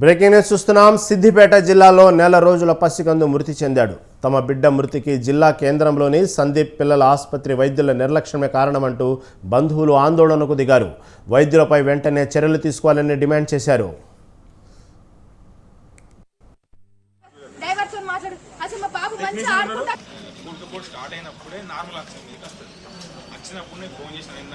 Breaking news చూస్తున్నాం. సిద్దిపేట జిల్లాలో నెల రోజుల పసికందు మృతి చెందాడు. తమ బిడ్డ మృతికి జిల్లా కేంద్రంలోని సందీప్ పిల్లల ఆసుపత్రి వైద్యుల నిర్లక్ష్యమే కారణమంటూ బంధువులు ఆందోళనకు దిగారు. వైద్యులపై వెంటనే చర్యలు తీసుకోవాలని డిమాండ్ చేశారు. స్టార్ట్ అయినప్పుడే నార్మల్ వచ్చినప్పుడు నేను ఫోన్ చేసిన నిన్న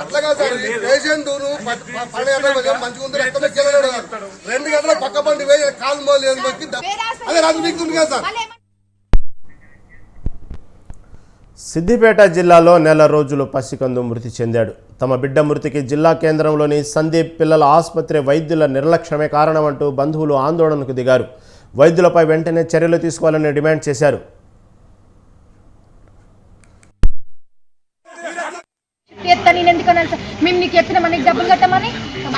అట్లా కాదు సార్ పేషెంట్ రక్తం. రెండు గంటల పక్క బండి పోయి కాలు మోలు లేదు మొక్కి ద- అదే రాజు మీకు కదా సార్. సిద్దిపేట జిల్లాలో నెల రోజులు పసికందు మృతి చెందాడు. తమ బిడ్డ మృతికి జిల్లా కేంద్రంలోని సందీప్ పిల్లల ఆసుపత్రి వైద్యుల నిర్లక్ష్యమే కారణమంటూ బంధువులు ఆందోళనకు దిగారు. వైద్యులపై వెంటనే చర్యలు తీసుకోవాలని డిమాండ్ చేశారు. నేను సార్? మేము నీకు చెప్పిన డబ్బులు కట్టమని?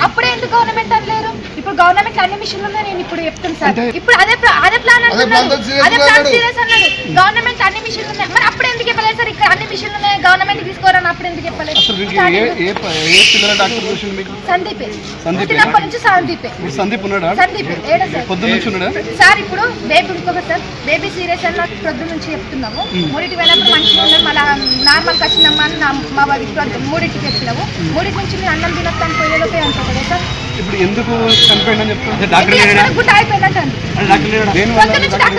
అప్పుడే ఎందుకు గవర్నమెంట్ అనలేరు ఇప్పుడు గవర్నమెంట్ అన్ని మిషన్లు ఉన్నాయి నేను ఇప్పుడు చెప్తాను సార్. ఇప్పుడు అదే అదే ప్లాన్ అంటున్నాడు అదే ప్లాన్ అన్నాడు. సీరియస్ అన్నాడు. గవర్నమెంట్ అన్ని మిషన్లు ఉన్నాయి. మరి అప్పుడు ఎందుకు చెప్పలేదు సార్? ఇక్కడ అన్ని మిషన్లు ఉన్నాయి గవర్నమెంట్ అప్పుడు ఎందుకు చెప్పలేదు? సందీప్? పుట్టినప్పటి నుంచి సందీపే. సందీప్ ఉన్నాడా? సందీప్. ఏడా సార్? పొద్దున్న నుంచి ఉన్నాడా? సార్ ఇప్పుడు బేబీ ఇంకొక సార్. బేబీ సీరియస్ అని నాకు ప్రొద్దు నుంచి చెప్తున్నాము. మూడింటి వెళ్ళినప్పుడు మంచిగా ఉన్నాం. మళ్ళీ నార్మల్కి వచ్చినామా అని మా మూడింటికి చెప్పినాము. మూడింటి నుంచి మీరు అన్నం తినొస్తాను పోయేలోపే అనుకోలేదు సార్. ఇప్పుడు ఎందుకు డాక్టర్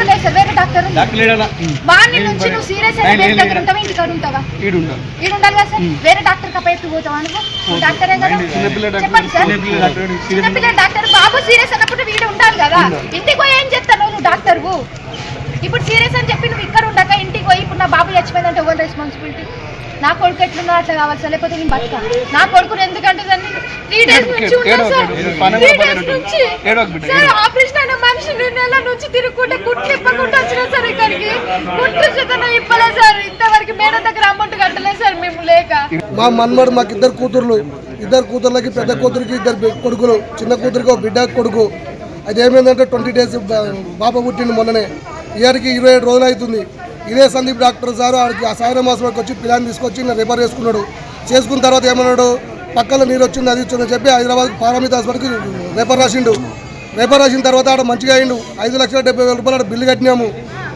లేదు సార్ వేరే డాక్టర్ వాడిని నుంచి నువ్వు సీరియస్ అయితే వేరే దగ్గర ఉంటావా? ఇంటికాడ ఉంటావా? ఈడు ఉండాలి ఈడు ఉండాలి కదా సార్? వేరే డాక్టర్ కప్ప ఎత్తు పోతావా నువ్వు? నువ్వు డాక్టరే కదా? చిన్నపిల్ల డాక్టర్ చెప్పండి సార్. చిన్నపిల్ల డాక్టర్ చిన్నపిల్ల డాక్టర్ బాబు సీరియస్ అన్నప్పుడు వీడు ఉండాలి కదా. ఇంటికి పోయి ఏం చెప్తాను నువ్వు డాక్టర్ ఇప్పుడు సీరియస్ అని చెప్పి నువ్వు ఇక్కడ ఇప్పుడు నా బాబు చచ్చిపోయిందంటే ఎవరు రెస్పాన్సిబిలిటీ. నా కొడుకు ఎట్లున్నా అట్లా కావాలి సార్ లేకపోతే నేను బతక. నా కొడుకుని ఎందుకంటే దాన్ని త్రీ డేస్ నుంచి ఉన్నా సార్. త్రీ డేస్ నుంచి. ఆపరేషన్ అయిన మనిషి రెండు నెలల నుంచి తిరుగుకుంటే కుట్లు ఇప్పకుండా వచ్చినా సార్ ఇక్కడికి. కుట్లు చేతన ఇప్పలే సార్. ఇంతవరకు మేడం దగ్గర అమౌంట్ కట్టలేదు సార్ మేము లేక. మా మన్మడు మాకు ఇద్దరు కూతుర్లు. ఇద్దరు కూతుర్లకి పెద్ద కూతురికి ఇద్దరు కొడుకులు. చిన్న కూతురికి ఒక బిడ్డ కొడుకు. అది ఏమైందంటే ట్వంటీ డేస్ బాబా పుట్టింది మొన్ననే. ఇయర్కి ఇరవై ఏడు రోజులు అవుతుంది. ఇదే సందీప్ డాక్టర్ సార్ ఆడికి ఆ సాగరం హాస్పిటల్కి వచ్చి పిల్లని తీసుకొచ్చి నేను రిపేర్ చేసుకున్నాడు. చేసుకున్న తర్వాత ఏమన్నాడు పక్కన నీరు వచ్చింది అది వచ్చిందని చెప్పి హైదరాబాద్ పారామిత హాస్పిటల్కి రిపేర్ రాసిండు. రిపేర్ రాసిన తర్వాత ఆడ మంచిగా అయిండు. ఐదు లక్షల డెబ్బై వేల రూపాయలు ఆడ బిల్లు కట్టినాము.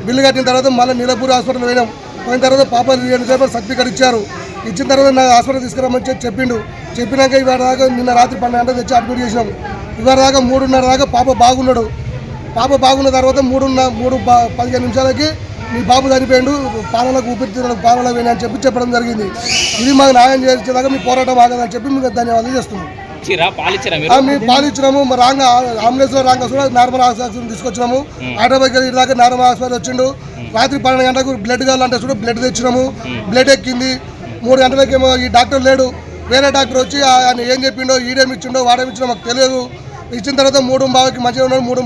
బిల్లు కట్టిన తర్వాత మళ్ళీ నీలపూర్ హాస్పిటల్ పోయినాం. పోయిన తర్వాత పాప రెండు సేపటి సర్టిఫికేట్ ఇచ్చారు. ఇచ్చిన తర్వాత నా హాస్పిటల్ తీసుకురామని చెప్పి చెప్పిండు. చెప్పినాక ఇవాళ దాకా నిన్న రాత్రి పన్నెండు గంటలు తెచ్చి అడ్మిట్ చేసినాం. ఇవాళ దాకా మూడున్నర దాకా పాప బాగున్నాడు. పాప బాగున్న తర్వాత మూడున్న మూడు పదిహేను నిమిషాలకి మీ బాబు చనిపోయిండు పాలలకు ఊపిరితిత్తులకు పాలన వేయని అని చెప్పి చెప్పడం జరిగింది. ఇది మాకు న్యాయం చేసేదాకా మీ పోరాటం ఆగదని చెప్పి మీకు ధన్యవాదాలు చేస్తున్నాం. ఇచ్చిరా? పాలిచ్చిరా మీరు? ఆ, మేము పాలు ఇచ్చినాము మరి రాంగ్ అంబులెన్స్లో రాంగ్ కూడా నార్మల్ హాస్పిటల్ తీసుకొచ్చినాము. హైదరాబాద్ దాకా నార్మల్ హాస్పిటల్ వచ్చిండు. రాత్రి పన్నెండు గంటలకు బ్లడ్ కావాలంటే కూడా బ్లడ్ తెచ్చినాము. బ్లడ్ ఎక్కింది. మూడు గంటలకేమో ఈ డాక్టర్ లేడు. వేరే డాక్టర్ వచ్చి ఆయన ఏం చెప్పిండో ఈడేమి ఇచ్చిండో వాడేమి ఇచ్చిండో మాకు తెలియదు. ఇచ్చిన తర్వాత మూడు బావకి మంచిగా ఉన్నాడు మూడు